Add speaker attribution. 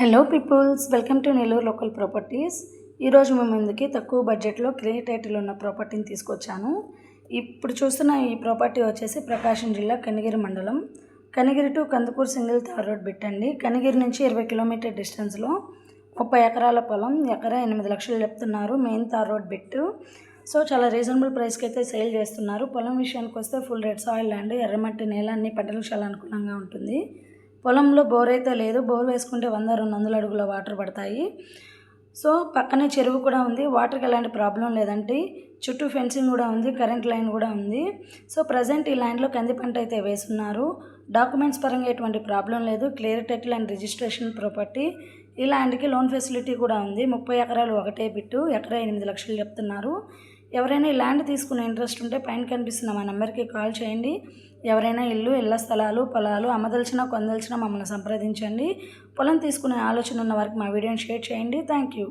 Speaker 1: Hello peoples welcome to Nellore local properties ఈరోజు మేము ముందుకి తక్కువ బడ్జెట్లో క్లియర్ టైటిల్ ఉన్న ప్రాపర్టీని తీసుకొచ్చాను. ఇప్పుడు చూస్తున్న ఈ ప్రాపర్టీ వచ్చేసి ప్రకాశం జిల్లా కనిగిరి మండలం. Kanigiri to Kandukur single tar road పెట్టండి కనిగిరి నుంచి ఇరవై కిలోమీటర్ డిస్టెన్స్లో ముప్పై ఎకరాల పొలం ఎకరా ఎనిమిది లక్షలు చెప్తున్నారు main tar road bit so చాలా రీజనబుల్ ప్రైస్కి అయితే సేల్ చేస్తున్నారు. పొలం విషయానికి వస్తే ఫుల్ రెడ్ సాయిల్ ల్యాండ్ ఎర్రమట్టి నేల అన్ని పంటలకు చాలా అనుకూలంగా ఉంటుంది. పొలంలో బోర్ అయితే లేదు. బోర్ వేసుకుంటే వంద రెండు వందల అడుగుల వాటర్ పడతాయి. సో పక్కనే చెరువు కూడా ఉంది. వాటర్కి ఎలాంటి ప్రాబ్లం లేదంటే చుట్టూ ఫెన్సింగ్ కూడా ఉంది. కరెంట్ లైన్ కూడా ఉంది. సో ప్రజెంట్ ఈ ల్యాండ్లో కంది పంట అయితే వేస్తున్నారు. డాక్యుమెంట్స్ పరంగా ఎటువంటి ప్రాబ్లం లేదు. Clear title and registration property. ఈ ల్యాండ్కి లోన్ ఫెసిలిటీ కూడా ఉంది. ముప్పై ఎకరాలు ఒకటే బిట్టు. ఎకరా ఎనిమిది లక్షలు చెప్తున్నారు. ఎవరైనా ఈ ల్యాండ్ తీసుకునే ఇంట్రెస్ట్ ఉంటే పైన కనిపిస్తున్న మా నెంబర్కి కాల్ చేయండి. ఎవరైనా ఇల్లు ఇళ్ళ స్థలాలు పొలాలు అమ్మదలిచిన కొందలిచిన మమ్మల్ని సంప్రదించండి. పొలం తీసుకునే ఆలోచన ఉన్న వారికి మా వీడియోని షేర్ చేయండి. Thank you.